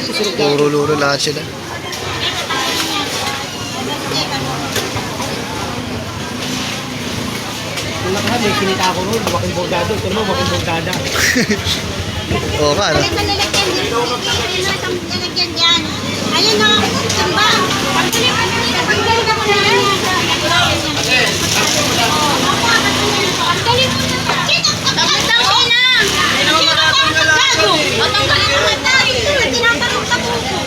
Ko sila. Puro luro lahat sila. Nakahan, may kinita ako noon. Waking bordado. Ito naman, waking bordada. Oo ka, ano? Ulit na lalagyan itong lalagyan dyan. Ayun na, tumba. Pagdali ka na. Pagdali ka na. Pagdali mo na. Sino? Tanggalin na. Sino ka magkagado? Matanggalin mo na tayo. Ito na, tinatanong sa puso.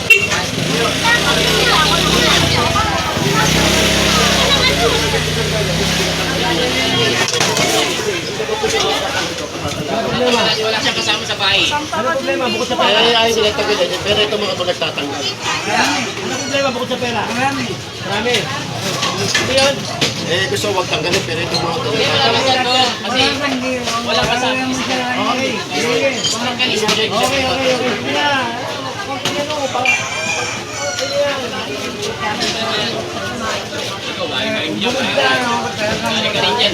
Wala siyang kasama sa bahay. Ano problema? Bukod sa Ay, ay, ay, sila tagad. Pero ito mga ito nagtatanggal. Ano problema? Bukod sa pera. Marami. Marami. Ano yun? Eh, gusto huwag tanggalin, pero ito mga ito Kasi walang kasama. Okay. Okay, okay, okay. Sige na. Okay, ano, pa- Sige na. Balik ka rin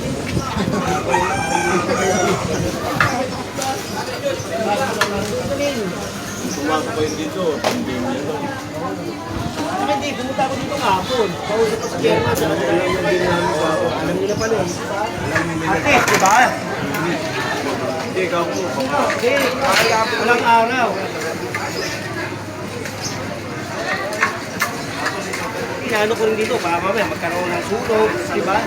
kasha. Saka hindi, pumunta ako dito kahapon. Kausap ko sa chairman. Alam nila pala eh. Ate, di ba? Hindi, ikaw po. Hindi, walang araw. Inaano ko rin dito, baka mamaya magkaroon ng sunog, di ba?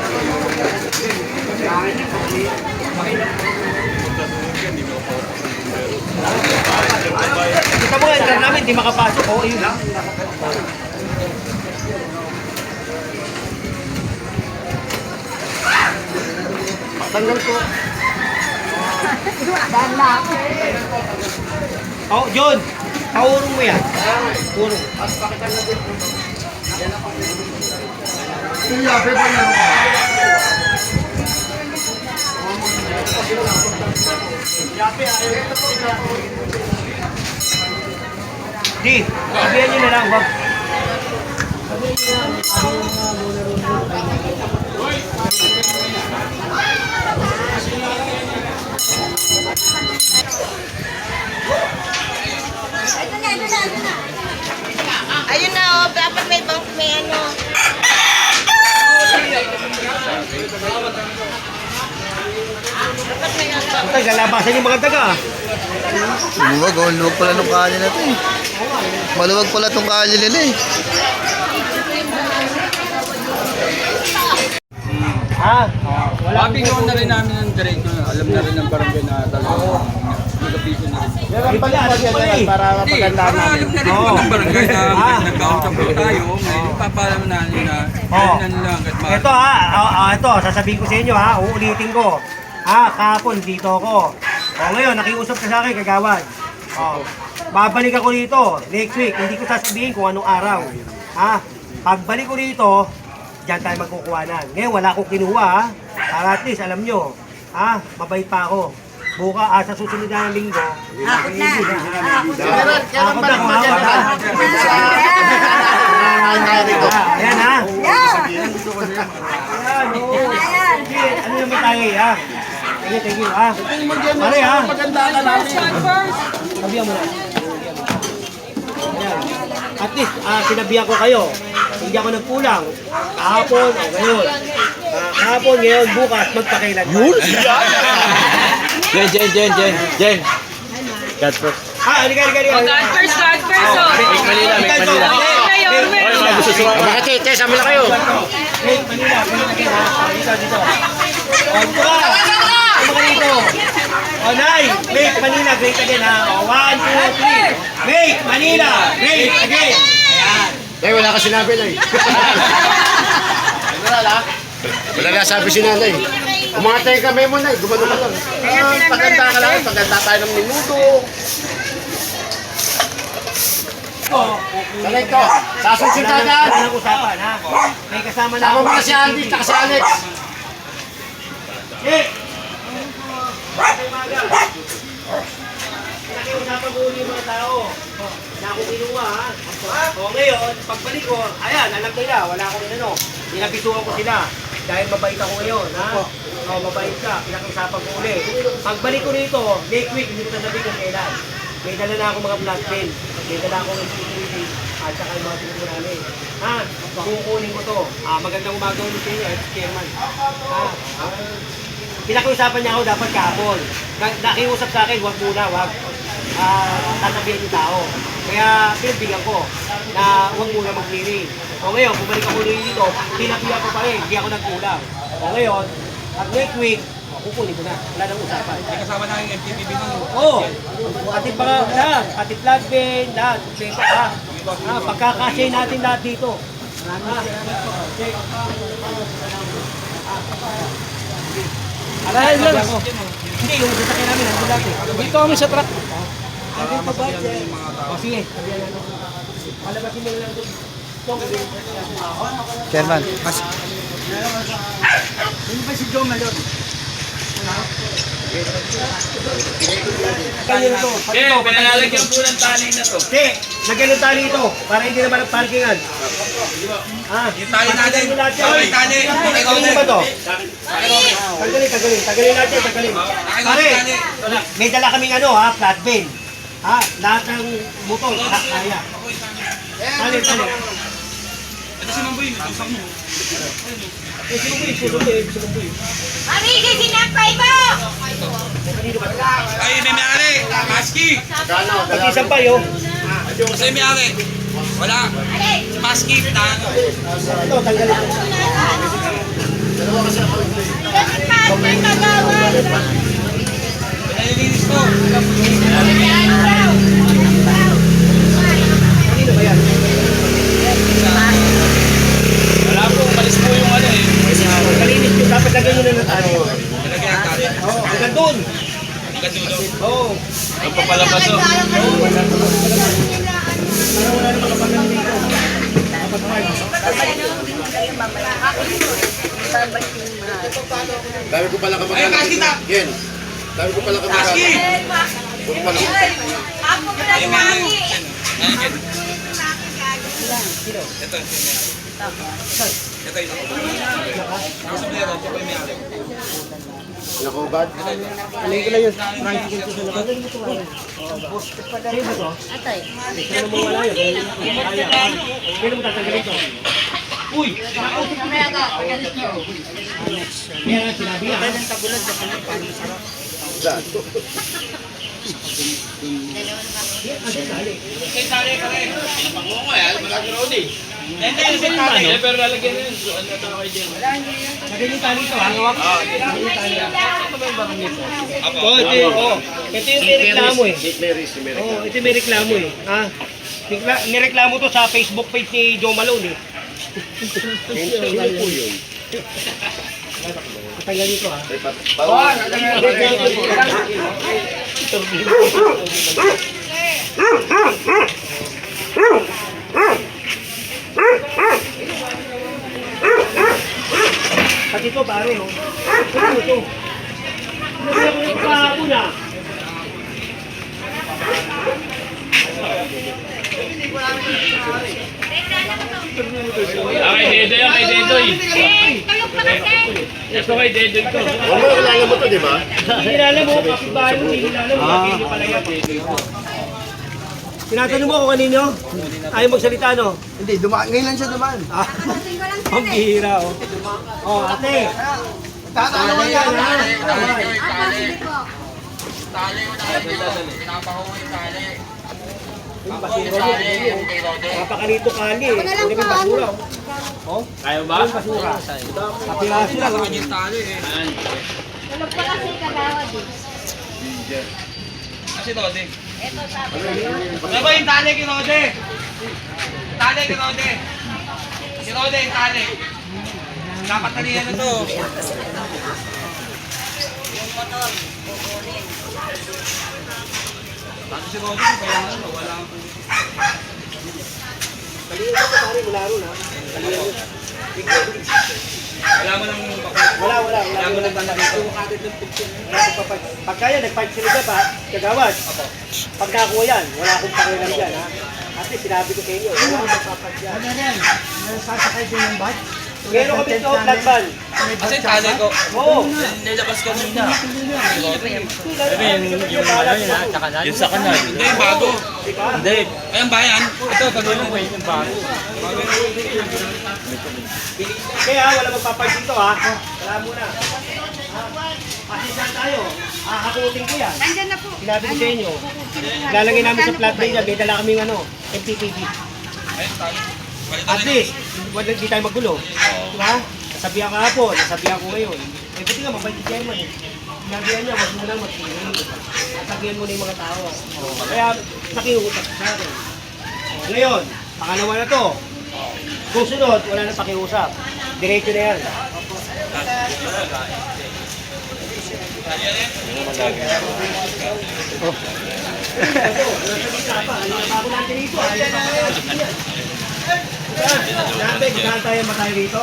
Kita mo nga, namin, di makapasok. Oo, yun lang. Tanggal ko. Oh, John. Paurong mo yan. Puro. Di, sabihan nyo na lang, wag. Ito na, ito na, ito na. Ayun na, oh. Dapat may bank, may ano. Galabasan yung mga taga. ah. Luwag, oh. Luwag pala nung kalye na eh. Maluwag pala tong kalye nila eh. Ha? Wala Mabigyan na rin namin ng diretso na alam na rin ng barangay na talagang nagapiso na rin. Meron pala, ano pala eh. Para mapaganda namin. alam na rin po Oo. ng barangay na Ah. nagkausap po tayo. May ipapalam namin na Oo. yan nila hanggat maaari. Ito ha, ah, ah, ito, sasabihin ko sa inyo ha, uulitin ko. Ha, kahapon dito ako. O ngayon, nakiusap ka sa akin, kagawad. O, babalik ako dito next week. Hindi ko sasabihin kung anong araw. Ha, pagbalik ko dito, diyan tayo magkukuhanan. Ngayon, wala akong kinuha ha. Para at least, alam nyo, ha, mabait pa ako. Buka, ah, sa susunod na ng linggo. Akot na. Akot na. Akot na ha. Ah, Ayan ha. Ayan, oo. Sige, ano naman tayo eh, ha? Sige, thank you, ha? Pare, ha? Sabihan mo na. Ayan. At least, ah, sinabihan ko kayo. Hindi ako nagkulang. Kahapon o ngayon. Ah, kahapon, ngayon, bukas, magpakailan. Yun? Jen, Jen, Jen, Jen, Jen. God first. Ah, halika, halika, halika. God first, God first. oh. Make Manila, make Manila. Mayor. Mga tete, sa na kayo. Make Manila, Manila? Dito, dito. O, dito ka. Ang mga dito. O, nine. Make Manila great again, ha? O, one, two, three. Make Manila great again. Ayan. Eh, wala ka sinabi na eh. Wala Wala nga sabi si nanay. Umatay ka memo na eh. Gumano ka lang. Ah, paganda ka lang. Paganda tayo ng minuto. Sanay ko. Sasunod nang- dyan. wala nang usapan, ha? May kasama na Sama mo na si Andy at si Alex. Eh! Bakit ko ulit yung mga tao. Na ako kinuha, ha? O ngayon, pagbalik ko, ayan, alam nila, wala akong inano. Ninabisuhan ko sila. Dahil mabait ako ngayon, ha? O, mabait ka, pinakiusapan ko ulit. Pagbalik ko rito, next week, hindi ko sasabihin kung kailan. May dala na ako mga blood pen. May dala ako ng security at saka yung mga tinuturo namin. Ha? Kukunin ko to. Ah, magandang umaga ulit sa inyo, ex-chairman. Ha? Pinakiusapan niya ako dapat kahapon. Na- Nakiusap sa akin, wag muna, wag. Ah, tatabihan yung tao. Kaya pinagbigyan ko na wag muna mag-clearing. O ngayon, bumalik ako rin dito, pinabihan ko pa rin, hindi ako nagkulang. O ngayon, at next week, kukunin ko na. Wala nang usapan. May kasama na yung MTPB nun. Oo. Pati pa lahat, pati flag bin, lahat. Ha. Ah, pagkakasya natin lahat dito. Ah. Alay lang. Hindi, yung sasakyan namin, nandun lahat eh. Dito kami sa truck. Nandun pa ba? O sige. Palabasin mo lang doon. Chairman, mas Kaya na to. Pati to, pinalalagyan po ng tali na to. Hindi, lagyan ng tali ito para hindi naman ang parkingan. Ah, Yung tali natin. Yung tali. Mo ba to? Tanggalin, tanggalin. Tanggalin natin, tanggalin. Pare, may dala kaming ano ha, flat bin. Ha, lahat ng motor, ha, kaya. Tali, tali. Ito si Mamboy, tusang mo. Eh? Sino po yun? Sino po yun? Marigi, sinampay mo! Ay, may may-ari. Maski. Pati isang pa yun. Kasi may may-ari. Wala. Alay! Maski. Tango. Ito, tanggalin. Kasi partner kagawad! Pinalilinis ko. Ayan, bro! Kanino ba yan? Wala po, umalis po yung ano eh. Kalinis nyo, dapat lagyan nyo na ng tali. Nalagyan ang tali. Oo, hanggang doon. Hanggang dulo. Oo. Ang papalabas oh. Para wala na makapagano dito. Dapat park. Dami ko pala kamag Ay, Maski na. Yan. Dami ko pala kamag Maski. Huwag pala. Ako pala Ay, yung may mami! Ayan, yan. Ito. Ito yung ito yung may-ari. Nakubad. Alay ko lang yun. Frankie ko sa to? Atay. Sino mo wala yun? Sino mo tatanggalin to? Uy! Kaya nga sinabi yan. Kay tali ka rin. Pinapango ko eh. Malagi road eh. Hindi, kasi tali. Eh, pero lalagyan na yun. Ano ito kay Jen? Lagyan yung tali to, ha? Hawak. Lagyan yung tali. Oh, ito yung, oh. Ito yung may reklamo eh. Oh, ito yung may reklamo eh. Ha? Nireklamo to sa Facebook page ni Joe Malone eh. Sino po yun? Patanggal dito ha. Pati ito pare oh. Ano ito? Ano ko kahapon ah? Ah, kay Dedoy kay Dedoy. Tulog pa kasi! Ito kay Dedoy. Huwag mo kilala mo to, di ba? Hinala mo, kapitbahay mo, hinala mo, ah. hindi pala yan. Tinatanong mo kung kanino? Ayaw magsalita, no? hindi, dumaan. Ngayon lang siya dumaan. Ah, ang bihira, oh. Oh, ate. Tatanong Ano yan, ha? Ako, sige po. Yung basura mo, Napakalito kali. Ako na lang Hindi may po, basura, oh. Oh, Kaya ba? yung basura. Kapiraso lang, oh. Yung tali eh. Tulog pa kasi kagawad eh. Kasi Rode. Ito sabi. Diba yung tali kay Rode? Tali kay Rode. Si Rode yung tali. Dapat talihan na to. Tapos si Rode, kaya ano, wala ang Kanina ko pare, mula ron ha. Wala mo nang bakit. Wala, wala, wala. Wala mo nang tanda Pag, pagka yan, nag-fight sila dyan pa, kagawad. Pagkakuha yan, wala akong pakialam dyan ha. Kasi sinabi ko sa inyo, wala akong magpapag dyan. Ano yan? Nasasakay din yung bike? Meron kami ito, flat ban. Kasi tali ko. Oo. Nilabas kanina. Yung sa kanal. Hindi, bago. Hindi. Ay, ang bayan. Ito, tanong mo yung bago. Kaya wala magpapag dito ha. Wala muna. Saan tayo? Hahakutin ko yan. Nandyan na po. Sinabi ko sa inyo. Lalagay namin sa flat dyan, may dala kaming ano, MPPG. At least, wala di tayo magulo. Diba? Nasabihan ka hapon, nasabihan ko ngayon. Eh, buti nga, mabait si Chairman eh. Sinabihan niya, wag mo lang magtingin. Sabihan mo na yung mga tao. Oh, kaya, nakiusap sa akin. Oh, ngayon, pangalawa na to. Susunod, wala na pakiusap. Diretso na yan. Bago Dati, gunahan tayo ba tayo dito?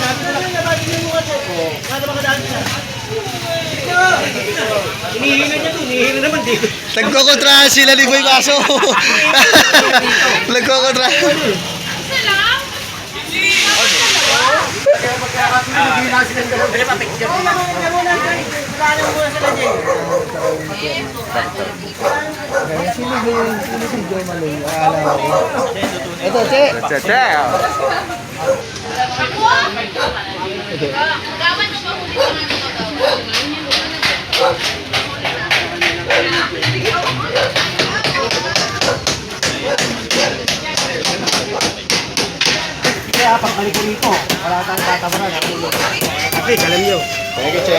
Sabi ko lang, nabati niyo yung kasi. Oo. Kada makadaan siya. Hinihila niya to, hinihila naman dito. Nagkokontrahan sila ni Boy Baso. Nagkokontrahan. Isa lang? Sino ba yung sino si Joe Maloy? Akala ko. Ito, che. Ako? Gawad mo ba Kaya pagbalik ko rito, wala tayong tatawaran. At least, alam niyo. Thank you, Che.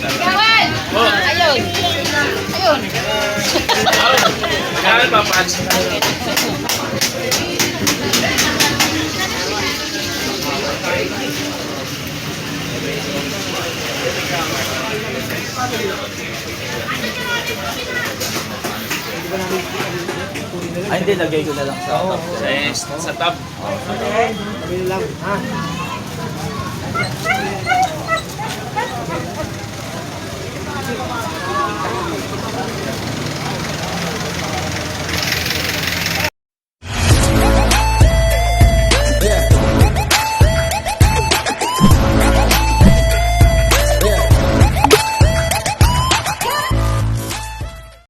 Gawad! Ayun. Ayun. Kailan pa, Ay, hindi. Lagay ko na lang sa top. Sa, sa top. Lagay lang. Ha?